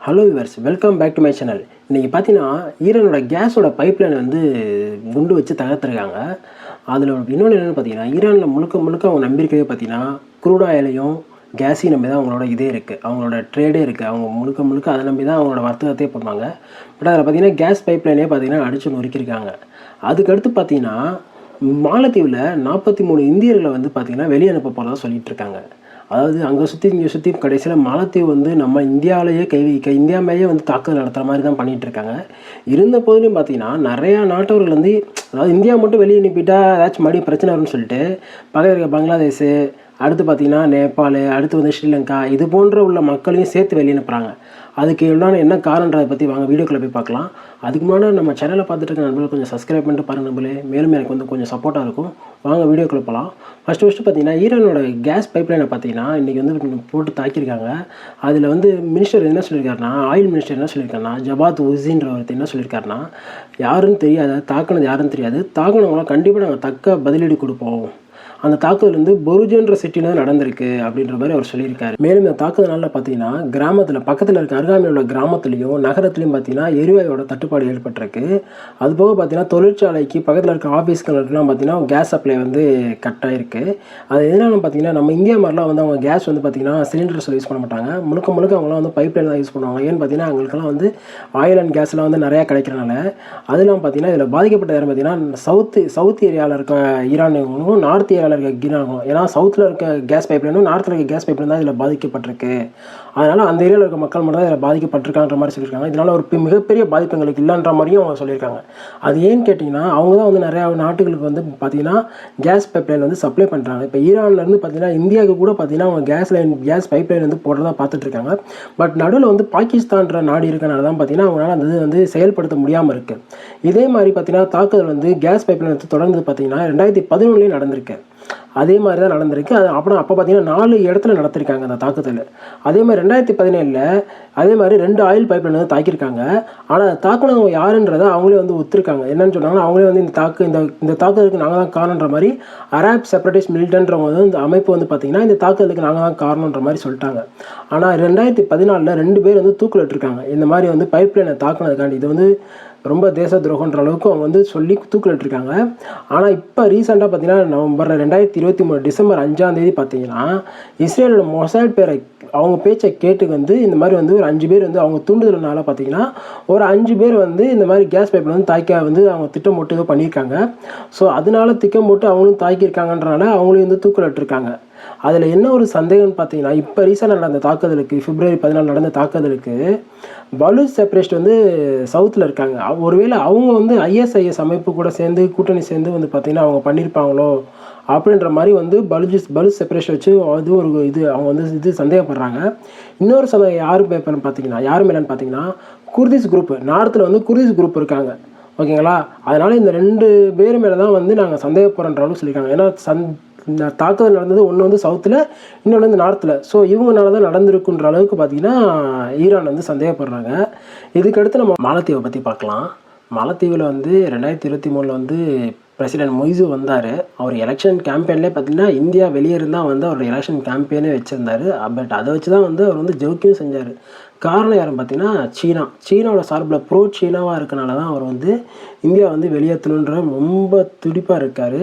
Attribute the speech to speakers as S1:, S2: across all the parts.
S1: Hello viewers welcome back to my channel இன்றைக்கி பார்த்தீங்கன்னா ஈரானோட கேஸோட பைப்லைன் வந்து குண்டு வச்சு தகர்த்துருக்காங்க. அதில் இன்னொன்று என்னென்னு பார்த்தீங்கன்னா ஈரானில் முழுக்க முழுக்க அவங்க நம்பியிருக்கவே பார்த்தீங்கன்னா குரூட் ஆயிலையும் கேஸையும் நம்பி தான் அவங்களோட இதே இருக்குது அவங்களோட ட்ரேடே இருக்குது அவங்க முழுக்க முழுக்க அதை நம்பி தான் அவங்களோட வர்த்தகத்தையே பண்ணுவாங்க பட் அதில் பார்த்தீங்கன்னா கேஸ் பைப்லைனே பார்த்தீங்கன்னா அடித்து நொறுக்கியிருக்காங்க. அதுக்கடுத்து பார்த்தீங்கன்னா மாலத்தீவில் நாற்பத்தி மூணு இந்தியர்களை வந்து பார்த்திங்கன்னா வெளியே அனுப்ப போகிறதா சொல்லிகிட்டு இருக்காங்க. அதாவது அங்கே சுற்றி இங்கே சுற்றி கடைசியில் மாலத்தீவு வந்து நம்ம இந்தியாவிலேயே கை இந்தியா மேலேயே வந்து தாக்குதல் நடத்துகிற மாதிரி தான் பண்ணிகிட்டு இருக்காங்க. இருந்த போதிலும் பார்த்தீங்கன்னா நிறையா நாட்டவர்கள் வந்து அதாவது இந்தியா மட்டும் வெளியே அனுப்பிட்டா ஏதாச்சும் மறுபடியும் பிரச்சனை வரும்னு சொல்லிட்டு பக்கத்தில் இருக்க பங்களாதேஷ் அடுத்து பார்த்தீங்கன்னா நேபாள் அடுத்து வந்து ஸ்ரீலங்கா இது போன்ற உள்ள மக்களையும் சேர்த்து வெளியே அனுப்புகிறாங்க அதுக்கு எல்லாம் என்ன காரணன்றதை பற்றி வாங்க வீடியோக்குள்ளே போய் பார்க்கலாம். அதுக்கு முன்னாடி நம்ம சேனலை பார்த்துட்டு இருக்க நண்பர்கள் கொஞ்சம் சப்ஸ்கிரைப் பண்ணிட்டு பாருங்க நண்பர்களே. மேலும் எனக்கு வந்து கொஞ்சம் சப்போர்ட்டாக இருக்கும். வாங்க வீடியோக்குள்ளே போகலாம் ஃபஸ்ட்டு ஃபஸ்ட்டு பார்த்தீங்கன்னா ஈரானோட கேஸ் பைப்லைனை பார்த்தீங்கன்னா இன்றைக்கி வந்து போட்டு தாக்கியிருக்காங்க. அதில் வந்து மினிஸ்டர் என்ன சொல்லியிருக்காருன்னா ஆயில் மினிஸ்டர் என்ன சொல்லியிருக்காருன்னா ஜபாத் உசின்ற ஒருத்தர் என்ன சொல்லியிருக்காருன்னா யாருன்னு தெரியாது தாக்குனது யாருன்னு தெரியாது. தாக்குனவங்களாம் கண்டிப்பாக நாங்கள் தக்க பதிலடி கொடுப்போம். அந்த தாக்குதல் வந்து பொருஜன்ற சிட்டியில் தான் நடந்திருக்கு அப்படின்ற மாதிரி அவர் சொல்லியிருக்காரு. மேலும் இந்த தாக்குதலால் பார்த்தீங்கன்னா கிராமத்தில் பக்கத்தில் இருக்க அருகாமையில் உள்ள கிராமத்துலேயும் நகரத்துலையும் பார்த்தீங்கன்னா எரிவாயோட தட்டுப்பாடு ஏற்பட்டிருக்கு. அது போக பார்த்தீங்கன்னா தொழிற்சாலைக்கு பக்கத்தில் இருக்க ஆஃபீஸ்களுக்கெல்லாம் பார்த்தீங்கன்னா கேஸ் சப்ளை வந்து கட் ஆகிருக்கு அது எதனால பார்த்தீங்கன்னா நம்ம இந்தியா மாதிரிலாம் வந்து அவங்க கேஸ் வந்து பார்த்தீங்கன்னா சிலிண்டர்ஸ் யூஸ் பண்ண மாட்டாங்க. முழுக்க முழுக்க அவங்களாம் வந்து பைப் லைன் தான் யூஸ் பண்ணுவாங்க. ஏன்னு பார்த்தீங்கன்னா அவங்களுக்குலாம் வந்து ஆயில் அண்ட் கேஸ்லாம் வந்து நிறையா கிடைக்கிறனால அதெல்லாம் பார்த்தீங்கன்னா இதில் பாதிக்கப்பட்ட யாரும் பார்த்தீங்கன்னா சவுத்து சவுத் ஏரியாவில் இருக்க ஈரானுங்களும் நார்த் ஏரியாவில் இருக்க கிராமம் ஏன்னா சவுத்தில் இருக்க கேஸ் பைப்லைனும் நார்த்தில் இருக்க கேஸ் பைப்லைன் தான் இதில் பாதிக்கப்பட்டிருக்கு. அதனால் அந்த ஏரியாவில் இருக்க மக்கள் மட்டும் தான் இதில் பாதிக்கப்பட்டிருக்கான்ற மாதிரி சொல்லியிருக்காங்க. இதனால் ஒரு மிகப்பெரிய பாதிப்பு எங்களுக்கு இல்லைன்ற மாதிரியும் அவங்க சொல்லியிருக்காங்க. அது ஏன்னு கேட்டிங்கன்னா அவங்க தான் வந்து நிறையா நாட்டுகளுக்கு வந்து பார்த்தீங்கன்னா கேஸ் பைப்லைன் வந்து சப்ளை பண்ணுறாங்க இப்போ ஈரான்லேருந்து பார்த்தீங்கன்னா இந்தியாவுக்கு கூட பார்த்தீங்கன்னா அவங்க கேஸ் லைன் கேஸ் பைப்லைன் வந்து போடுறதா பார்த்துட்ருக்காங்க பட் நடுவில் வந்து பாகிஸ்தான்ற நாடு இருக்கனால தான் பார்த்தீங்கன்னா அவங்களால அந்த இது வந்து செயல்படுத்த முடியாமல் இருக்குது இதே மாதிரி பார்த்திங்கன்னா தாக்குதல் வந்து கேஸ் பைப்லைன் வந்து தொடர்ந்து பார்த்தீங்கன்னா ரெண்டாயிரத்தி பதினொன்றுலேயும் நடந்திருக்கு. அதே மாதிரி தான் நடந்திருக்கு. அது அப்புறம் அப்போ பார்த்தீங்கன்னா நாலு இடத்துல நடத்திருக்காங்க அந்த தாக்குதல். அதே மாதிரி ரெண்டாயிரத்தி பதினேழில் அதே மாதிரி ரெண்டு ஆயில் பைப்லைன் வந்து தாக்கியிருக்காங்க. ஆனால் அதை தாக்குனவங்க யாருன்றதை அவங்களே வந்து ஒத்துருக்காங்க. என்னன்னு சொன்னாங்கன்னா அவங்களே வந்து இந்த தாக்கு இந்த இந்த தாக்குதலுக்கு நாங்கள் தான் காரணன்ற மாதிரி அராப் செப்பரேட்டிஸ் மிலிட்டன்றவங்க வந்து இந்த அமைப்பு வந்து பார்த்தீங்கன்னா இந்த தாக்குதலுக்கு நாங்கள் தான் காரணன்ற மாதிரி சொல்லிட்டாங்க. ஆனால் ரெண்டாயிரத்தி பதினாலில் ரெண்டு பேர் வந்து தூக்கிலிட்டிருக்காங்க இந்த மாதிரி வந்து பைப்லைனை தாக்குனதுக்காண்டி இது வந்து ரொம்ப தேச துரோகன்ற அளவுக்கு அவங்க வந்து சொல்லி தூக்கிலிட்டிருக்காங்க. ஆனால் இப்போ ரீசெண்டாக பார்த்தீங்கன்னா நவம்பர் ரெண்டாயிரத்தி இருபத்தி மூணு டிசம்பர் அஞ்சாம் தேதி பார்த்தீங்கன்னா இஸ்ரேலோட மொசைல் பேரை அவங்க பேச்சை கேட்டு வந்து இந்த மாதிரி வந்து ஒரு அஞ்சு பேர் வந்து அவங்க தூண்டுதல்னால பார்த்தீங்கன்னா ஒரு அஞ்சு பேர் வந்து இந்த மாதிரி கேஸ் பைப்பில் வந்து தாய்க்க வந்து அவங்க திட்டம் போட்டு பண்ணியிருக்காங்க. ஸோ அதனால திட்டம் போட்டு அவங்களும் தாக்கியிருக்காங்கன்றனால அவங்களையும் வந்து தூக்கிலிட்டிருக்காங்க. அதில் என்ன ஒரு சந்தேகம்னு பார்த்தீங்கன்னா இப்போ ரீசெண்டாக நடந்த தாக்குதலுக்கு பிப்ரவரி பதினாலு நடந்த தாக்குதலுக்கு பலூச் செப்பரேஸ்ட் வந்து சவுத்தில் இருக்காங்க. ஒருவேளை அவங்க வந்து ஐஎஸ்ஐஎஸ் அமைப்பு கூட சேர்ந்து கூட்டணி சேர்ந்து வந்து பார்த்திங்கன்னா அவங்க பண்ணியிருப்பாங்களோ அப்படின்ற மாதிரி வந்து பலுஜிஸ் பலுச் செப்பரேஷன் வச்சு அது ஒரு இது அவங்க வந்து இது சந்தேகப்படுறாங்க. இன்னொரு சந்தேகம் யார் பேப்பர்னு பார்த்தீங்கன்னா யார் மேலேன்னு பார்த்தீங்கன்னா குர்திஸ் குரூப் நார்த்தில் வந்து குர்திஸ் குரூப் இருக்காங்க. ஓகேங்களா? அதனால் இந்த ரெண்டு பேர் மேலே தான் வந்து நாங்கள் சந்தேகப்படுறன்ற அளவுக்கு சொல்லியிருக்காங்க. ஏன்னா சந் இந்த தாக்குதல் நடந்தது ஒன்று வந்து சவுத்தில் இன்னொன்று வந்து நார்த்தில் ஸோ இவங்கனால தான் நடந்திருக்குன்ற அளவுக்கு பார்த்தீங்கன்னா ஈரான் வந்து சந்தேகப்படுறாங்க. இதுக்கடுத்து நம்ம மாலத்தீவை பற்றி பார்க்கலாம் மாலத்தீவில் வந்து ரெண்டாயிரத்தி இருபத்தி மூணில் வந்து பிரசிடென்ட் மொய்சு வந்தார். அவர் எலெக்ஷன் கேம்பெயின்லேயே பார்த்தீங்கன்னா இந்தியா வெளியே இருந்தால் வந்து அவர் எலெக்ஷன் கேம்பெயினே வச்சுருந்தாரு. பட் அதை வச்சு தான் வந்து அவர் வந்து ஜோக்கியம் செஞ்சார். காரணம் யாரும் பார்த்தீங்கன்னா சீனா. சீனாவோட சார்பில் ப்ரோ சீனாவாக இருக்கனால தான் அவர் வந்து இந்தியா வந்து வெளியேற்றணுன்ற ரொம்ப துடிப்பாக இருக்கார்.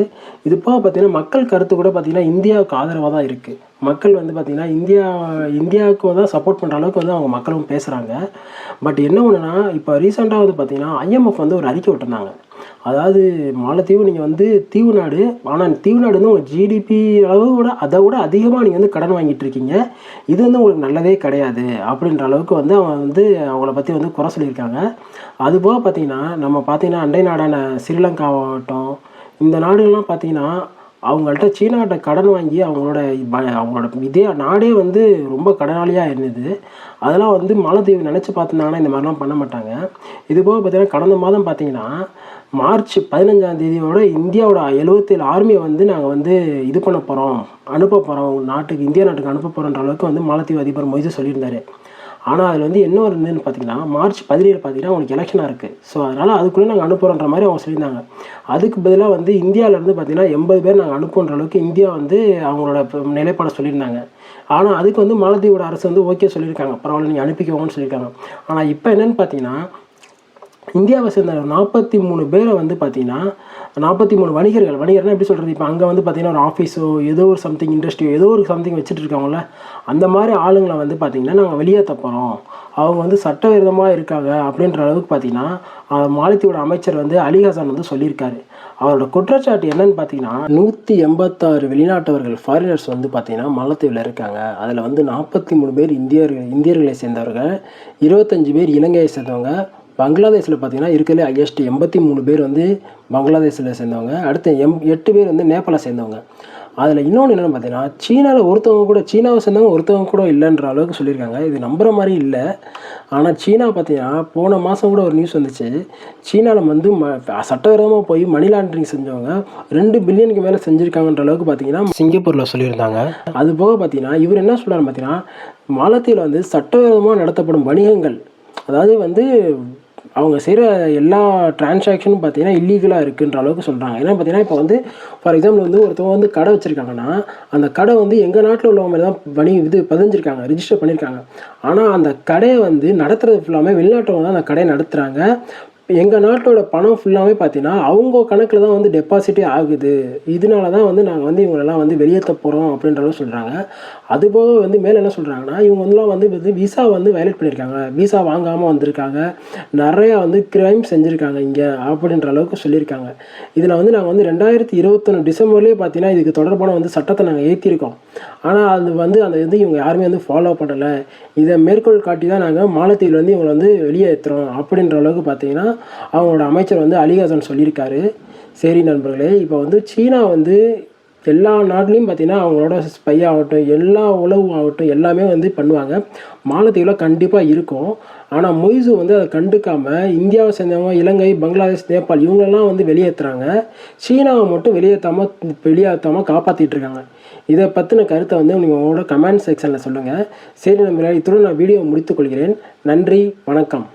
S1: இது போக பார்த்தீங்கன்னா மக்கள் கருத்து கூட பார்த்திங்கன்னா இந்தியாவுக்கு ஆதரவாக தான் இருக்குது மக்கள் வந்து பார்த்திங்கன்னா இந்தியா இந்தியாவுக்கு தான் சப்போர்ட் பண்ணுற அளவுக்கு வந்து அவங்க மக்களும் பேசுகிறாங்க பட் என்ன ஒன்றுனா இப்போ ரீசெண்டாக வந்து பார்த்திங்கன்னா ஐஎம்எஃப் வந்து ஒரு அறிக்கை விட்டுருந்தாங்க. அதாவது மாலத்தீவு நீங்கள் வந்து தீவு நாடு ஆனால் தீவு நாடு வந்து உங்கள் ஜிடிபி அளவு விட அதை விட அதிகமாக நீங்கள் வந்து கடன் வாங்கிட்டு இருக்கீங்க. இது வந்து உங்களுக்கு நல்லதே கிடையாது அப்படின்ற அளவுக்கு வந்து அவங்க வந்து அவங்கள பற்றி வந்து குறை சொல்லியிருக்காங்க. அதுபோக பார்த்தீங்கன்னா நம்ம பார்த்தீங்கன்னா அண்டை நாடான ஸ்ரீலங்காவாகட்டும் இந்த நாடுகள்லாம் பார்த்தீங்கன்னா அவங்கள்ட்ட சீனாட்ட கடன் வாங்கி அவங்களோட ப- அவங்களோட இதே நாடே வந்து ரொம்ப கடனாளியாக இருந்தது. அதெல்லாம் வந்து மாலத்தீவு நினச்சி பார்த்துருந்தாங்கன்னா இந்த மாதிரிலாம் பண்ண மாட்டாங்க. இதுபோக பார்த்திங்கன்னா பார்த்தீங்கன்னா கடந்த மாதம் பார்த்தீங்கன்னா மார்ச் பதினஞ்சாம் தேதியோட இந்தியாவோட எழுபத்தேழு ஆர்மியை வந்து நாங்கள் வந்து இது பண்ண போகிறோம் அனுப்ப போகிறோம் நாட்டுக்கு இந்தியா நாட்டுக்கு அனுப்ப போகிறோன்ற அளவுக்கு வந்து மாலத்தீவு அதிபர் மொய்து சொல்லியிருந்தார். ஆனால் அதில் வந்து என்ன ஒரு இருந்ததுன்னு பார்த்தீங்கன்னா மார்ச் பதினேழு பார்த்தீங்கன்னா அவங்களுக்கு எலெக்ஷனாக இருக்குது ஸோ அதனால் அதுக்குள்ளே நாங்கள் அனுப்புகிறோன்ற மாதிரி அவங்க சொல்லியிருந்தாங்க. அதுக்கு பதிலாக வந்து இந்தியாவிலேருந்து பார்த்தீங்கன்னா எண்பது பேர் நாங்கள் அனுப்புன்ற அளவுக்கு இந்தியா வந்து அவங்களோட நிலைப்பாடை சொல்லியிருந்தாங்க. ஆனால் அதுக்கு வந்து மாலத்தீவோட அரசு வந்து ஓகே சொல்லியிருக்காங்க. பரவாயில்ல நீங்கள் அனுப்பிக்கோங்கன்னு சொல்லியிருக்காங்க. ஆனால் இப்போ என்னன்னு பார்த்தீங்கன்னா இந்தியாவை சேர்ந்த நாற்பத்தி மூணு பேரை வந்து பார்த்தீங்கன்னா நாற்பத்தி மூணு வணிகர்கள் வணிகர்னா எப்படி சொல்கிறது இப்போ அங்கே வந்து பார்த்தீங்கன்னா ஒரு ஆஃபீஸோ ஏதோ ஒரு சம்திங் இண்டஸ்ட்ரியோ ஏதோ ஒரு சம்திங் வச்சுட்டு இருக்காங்கள அந்த மாதிரி ஆளுங்களை வந்து பார்த்திங்கன்னா நாங்கள் வெளியே தப்புறோம் அவங்க வந்து சட்டவிரோதமாக இருக்காங்க அப்படின்ற அளவுக்கு பார்த்தீங்கன்னா அஹ், மாலத்தீவோட அமைச்சர் வந்து அலி வந்து சொல்லியிருக்காரு. அவரோட குற்றச்சாட்டு என்னன்னு பார்த்தீங்கன்னா நூற்றி எண்பத்தாறு வெளிநாட்டவர்கள் ஃபாரினர்ஸ் வந்து பார்த்தீங்கன்னா மாலத்தீவில் இருக்காங்க. அதில் வந்து நாற்பத்தி மூணு பேர் இந்தியர்கள் இந்தியர்களை சேர்ந்தவர்கள் இருபத்தஞ்சு பேர் இலங்கையை சேர்ந்தவங்க பங்களாதேஷில் பார்த்தீங்கன்னா இருக்கிறதுலே ஹையஸ்ட் எண்பத்தி மூணு பேர் வந்து பங்களாதேஷில் சேர்ந்தவங்க. அடுத்து எம் எட்டு பேர் வந்து நேபாளை சேர்ந்தவங்க. அதில் இன்னொன்று என்னென்னு பார்த்தீங்கன்னா சீனாவில் ஒருத்தவங்க கூட சீனாவை சேர்ந்தவங்க ஒருத்தவங்க கூட இல்லைன்ற அளவுக்கு சொல்லியிருக்காங்க. இது நம்புகிற மாதிரி இல்லை. ஆனால் சீனா பார்த்தீங்கன்னா போன மாதம் கூட ஒரு நியூஸ் வந்துச்சு. சீனாவில் வந்து ம சட்டவிரோதமாக போய் மணி லாண்ட்ரிங் செஞ்சவங்க ரெண்டு பில்லியனுக்கு மேலே செஞ்சுருக்காங்கன்ற அளவுக்கு பார்த்தீங்கன்னா சிங்கப்பூரில் சொல்லியிருந்தாங்க. அது போக பார்த்தீங்கன்னா இவர் என்ன சொல்கிறாரு பார்த்தீங்கன்னா மாலத்தீவில் வந்து சட்டவிரோதமாக நடத்தப்படும் வணிகங்கள் அதாவது வந்து அவங்க செய்கிற எல்லா டிரான்சாக்ஷனும் பார்த்தீங்கன்னா இல்லீகலாக இருக்குன்ற அளவுக்கு சொல்கிறாங்க ஏன்னா பார்த்தீங்கன்னா இப்போ வந்து ஃபார் எக்ஸாம்பிள் வந்து ஒருத்தவங்க வந்து கடை வச்சுருக்காங்கன்னா அந்த கடை வந்து எங்கள் நாட்டில் உள்ளவங்க மாதிரி தான் பணி இது பதிஞ்சிருக்காங்க ரிஜிஸ்டர் பண்ணியிருக்காங்க ஆனால் அந்த கடையை வந்து நடத்துறது ஃபுல்லாமே வெளிநாட்டவங்க தான் அந்த கடையை நடத்துகிறாங்க எங்கள் நாட்டோட பணம் ஃபுல்லாகவே பார்த்தீங்கன்னா அவங்க கணக்கில் தான் வந்து டெபாசிட்டே ஆகுது. இதனால தான் வந்து நாங்கள் வந்து இவங்களெல்லாம் வந்து வெளியேற்ற போகிறோம் அப்படின்ற சொல்கிறாங்க அதுபோக வந்து மேலே என்ன சொல்கிறாங்கன்னா இவங்க வந்துலாம் வந்து வந்து விசா வந்து வயலேட் பண்ணியிருக்காங்க விசா வாங்காமல் வந்திருக்காங்க. நிறையா வந்து கிரைம் செஞ்சுருக்காங்க இங்கே அப்படின்ற அளவுக்கு சொல்லியிருக்காங்க. இதில் வந்து நாங்கள் வந்து ரெண்டாயிரத்தி இருபத்தொன்று டிசம்பர்லேயே பார்த்தீங்கன்னா இதுக்கு தொடர்பான வந்து சட்டத்தை நாங்கள் ஏற்றிருக்கோம் ஆனால் அது வந்து அந்த இது இவங்க யாருமே வந்து ஃபாலோ பண்ணலை. இதை மேற்கோள் காட்டி தான் நாங்கள் மாலத்தீவில் வந்து இவங்களை வந்து வெளியேற்றுறோம் அப்படின்ற அளவுக்கு பார்த்தீங்கன்னா அவங்களோட அமைச்சர் வந்து அலிஹாசன் சொல்லியிருக்காரு. சரி நண்பர்களே இப்போ வந்து சீனா வந்து எல்லா நாட்டிலையும் பார்த்தீங்கன்னா அவங்களோட ஸ்பை ஆகட்டும் எல்லா உளவு ஆகட்டும் எல்லாமே வந்து பண்ணுவாங்க. மாலத்தீவில் கண்டிப்பாக இருக்கும். ஆனால் மொய்சு வந்து அதை கண்டுக்காமல் இந்தியாவை சேர்ந்தவங்க இலங்கை பங்களாதேஷ் நேபாள் இவங்களெல்லாம் வந்து வெளியேற்றுறாங்க சீனாவை மட்டும் வெளியேற்றாமல் வெளியேற்றாமல் காப்பாற்றிட்டு இருக்காங்க. இதை பற்றின கருத்தை வந்து நீங்கள் உங்களோட கமெண்ட் செக்ஷனில் சொல்லுங்கள் சரி நம்ம இத்துடன் நான் வீடியோ முடித்துக்கொள்கிறேன் நன்றி வணக்கம்.